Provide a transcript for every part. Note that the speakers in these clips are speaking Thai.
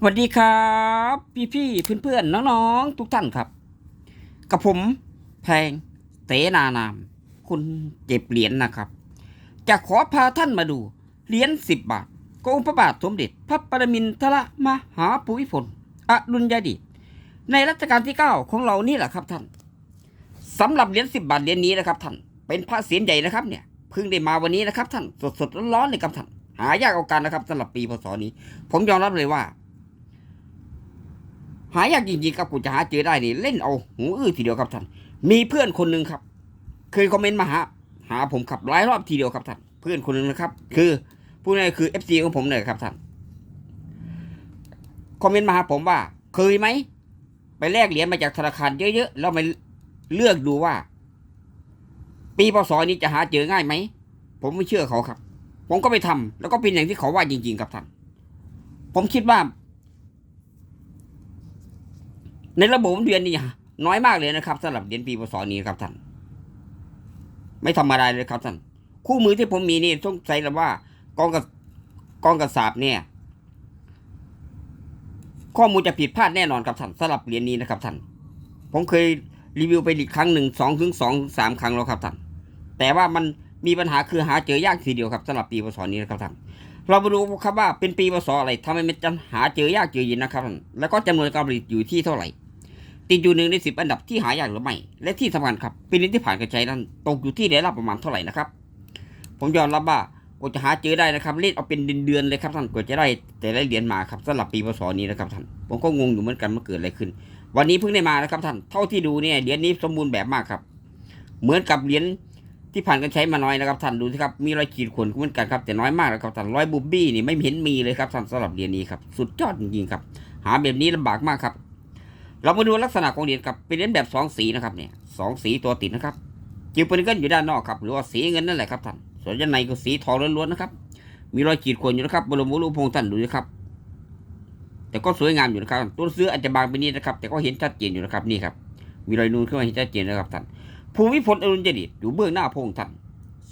สวัสดีครับ พี่พี่เพื่อนเพื่อนน้องๆ ทุกท่านครับ กับผมแพงเสนานาม คุณเจ็บเหรียญนะครับ จะขอพาท่านมาดู เหรียญสิบบาทของพระบาทสมเด็จ พระปรมินทรมหาภูมิพลอดุลยเดชในรัชกาลที่เก้าของเรานี่แหละครับท่านสำหรับเหรียญสิบบาทเหรียญนี้นะครับท่านเป็นพระเศียรใหญ่นะครับเนี่ยเพิ่งได้มาวันนี้นะครับท่านสดๆร้อนๆเลยครับท่านหายากเอาการนะครับสำหรับปีพศนี้ ผมยอมรับเลยว่า หายากจริงๆครับกูจะหาเจอได้นี่เล่นเอาหูอื้อทีเดียวครับท่านมีเพื่อนคนหนึ่งครับ เคยคอมเมนต์มาหาหาผมครับหลายรอบทีเดียวครับท่านเพื่อนคนหนึ่งนะครับ คือผู้นี้คือเอฟซีของผมเลยครับท่านคอมเมนต์มาหาผมว่า เคยไหมไปแลกเหรียญมาจากธนาคารเยอะๆแล้วมาเลือกดูว่า ปีพศนี้จะหาเจอง่ายไหมผมไม่เชื่อเขาครับ ผมก็ไปทำแล้วก็เป็นอย่างที่เขาว่าจริง ๆ ครับท่านผมคิดว่า ในระบบเรียนนี่น้อยมากเลยนะครับสำหรับเรียนปีพศนี้ครับท่าน ไม่ธรรมดาเลยครับท่าน คู่มือที่ผมมีนี่ต้องใส่แล้วว่ากองกับกองกระสาบเนี่ย ข้อมูลจะผิดพลาดแน่นอนครับท่านสำหรับเรียนนี้นะครับท่าน ผมเคยรีวิวไปอีกครั้งหนึ่งสองถึงสองสามครั้งแล้วครับท่าน แต่ว่ามันมีปัญหาคือหาเจอยากทีเดียวครับสำหรับปีพศนี้นะครับท่านเรามาดูครับว่าเป็นปีพศอะไรทำไมมันจะหาเจอยากเจอเย็นนะครับท่านแล้วก็จำนวนการผลิตอยู่ที่เท่าไหร่ ติดอยู่หนึ่งในสิบอันดับที่หายากหรือไม่ และที่สำคัญครับปีนี้ที่ผ่านการใช้นั้นตกอยู่ที่ได้รับประมาณเท่าไหร่นะครับ ผมยอมรับว่ากว่าจะหาเจอได้นะครับเล่นเอาเป็นเดือนๆเลยครับท่านกว่าจะได้แต่ละเหรียญมาครับสำหรับปีพศนี้นะครับท่านผมก็งงอยู่เหมือนกันมันเกิดอะไรขึ้น วันนี้เพิ่งได้มานะครับท่านเท่าที่ดูเนี่ยเหรียญนี้สมบูรณ์แบบมากครับ เหมือนกับเหรียญที่ผ่านการใช้มาน้อยนะครับท่านดูสิครับมีรอยขีดข่วนเหมือนกันครับแต่น้อยมากนะครับท่านรอยบูบี้นี่ไม่เห็นมีเลยครับท่านสำหรับเหรียญนี้ครับสุดยอดจริงๆครับหาแบบนี้ลำบากมากครับ เรามาดูลักษณะของเหรียญครับเป็นเหรียญแบบสองสีนะครับเนี่ยสองสีตัวติดนะครับจิวเปนเกิลอยู่ด้านนอกครับหรือว่าสีเงินนั่นแหละครับท่านส่วนด้านในก็สีทองล้วนๆนะครับ มีรอยขีดข่วนอยู่นะครับบรมรูปพงศ์ท่านดูนะครับ แต่ก็สวยงามอยู่นะครับตัวเสื้ออาจจะบางไปนิดนะครับ แต่ก็เห็นชัดเจนอยู่นะครับนี่ครับ มีรอยนูนขึ้นมาเห็นชัดเจนนะครับท่านภูมิพลอรุณเจดิอยู่เบื้องหน้าพงค์ท่าน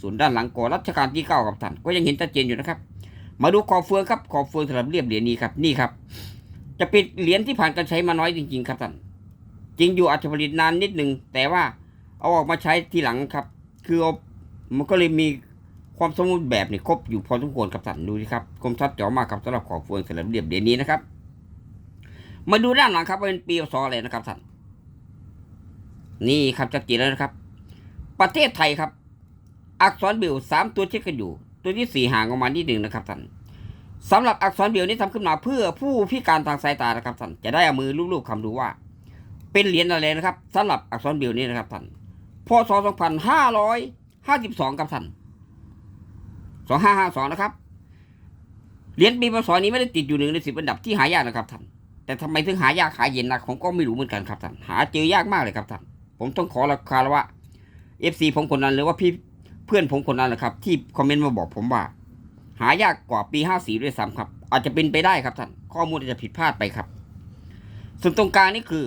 ส่วนด้านหลังก่อรัชกาลที่เก้าครับท่านก็ยังเห็นชัดเจนอยู่นะครับ มาดูขอบเฟืองครับขอบเฟืองสำหรับเรียบเหรียญนี้ครับนี่ครับ จะเป็นเหรียญที่ผ่านการใช้มาน้อยจริง ๆ ครับท่านจริงอยู่อาจจะผลิตนานนิดหนึ่งแต่ว่าเอาออกมาใช้ทีหลังครับ คือมันก็เลยมีความสมบูรณ์แบบนี่ครบอยู่พอสมควรครับท่านดูสิครับคมชัดเจ๋อมากครับสำหรับขอบฟืองสำหรับเรียบเหรียญนี้นะครับ มาดูด้านหลังครับเป็นปีพศอะไรนะครับท่านนี่ครับชัดเจนแล้วนะครับ ประเทศไทยครับ อักษรเบลสามตัวเช็คกันอยู่ ตัวที่สี่ห่างออกมานิดหนึ่งนะครับท่าน สำหรับอักษรเบลนี้ทำขึ้นมาเพื่อผู้พิการทางสายตานะครับท่านจะได้เอามือลูบๆคำดูว่า เป็นเหรียญอะไรนะครับสำหรับอักษรเบลนี้นะครับท่านพศสองพันห้าร้อยห้าสิบสองครับท่านสองห้าห้าสองนะครับเหรียญปีพศนี้ไม่ได้ติดอยู่หนึ่งในสิบอันดับที่หายากนะครับท่านแต่ทำไมถึงหายากหายเย็นนักผมก็ไม่รู้เหมือนกันครับท่านหาเจอยากมากเลยครับท่านผมต้องขอราคาละว่าเอฟซีผมคนนั้นหรือว่าพี่เพื่อนผมคนนั้นแหละครับ ที่คอมเมนต์มาบอกผมว่า หายากกว่าปีห้าสี่ด้วยซ้ำครับ อาจจะเป็นไปได้ครับท่าน ข้อมูลอาจจะผิดพลาดไปครับ ส่วนตรงกลางนี่คือ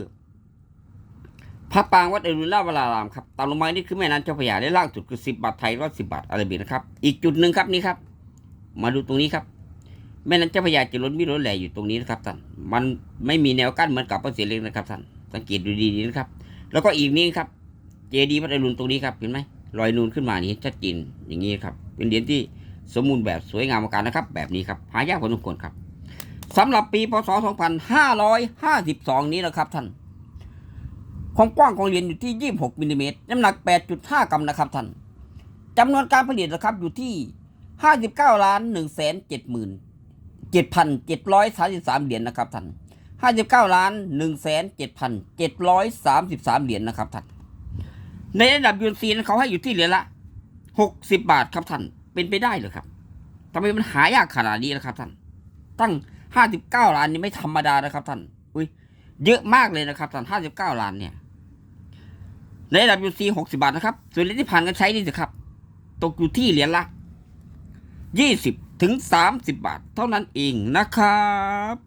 พระปางวัดอรุณราชวรารามครับตามลงมานี่คือแม่น้ำเจ้าพระยาได้ล่างสุดคือสิบบาทไทยร้อยสิบบาทอะไรแบบนะครับ อีกจุดหนึ่งครับนี่ครับ มาดูตรงนี้ครับ แม่น้ำเจ้าพระยาจะล้นมิล้นแหล่อยู่ตรงนี้นะครับท่านมันไม่มีแนวกั้นเหมือนกับพระเสียเล็กนะครับท่านสังเกตดูดีๆนะครับ แล้วก็อีกนี้ครับ เจดีย์พระอรุณตรงนี้ครับเห็นไหมรอยนูนขึ้นมานี่ชัดเจนอย่างนี้ครับ เป็นเหรียญที่ สมบูรณ์แบบสวยงามมือนกันนะครับ แบบนี้ครับหายากพอสมควรครับสำหรับปีพศ 2552 นี้นะครับท่านความกว้างของเหรียญอยู่ที่ 26มิลลิเมตรน้ำหนัก 8.5 กรัมนะครับท่านจำนวนการผลิตนะครับอยู่ที่ 59ล้าน1แสน7หมื่น7,733 เหรียญนะครับท่าน59ล้าน1แสน7,733 เหรียญนะครับท่านในระดับยูนซีนเขาให้อยู่ที่เหรียญละ 60 บาทครับท่าน เป็นไปได้เหรือครับทำไมมันหายากขนาดนี้นะครับท่าน ตั้ง59ล้านนี่ไม่ธรรมดานะครับท่าน อุ้ยเยอะมากเลยนะครับท่าน59ล้านเนี่ย ในระดับยูซี60บาทนะครับ ส่วนเหรียญที่ผ่านกันใช้นี่สิครับ ตกอยู่ที่เหรียญละ20ถึง30บาท เท่านั้นเองนะครับ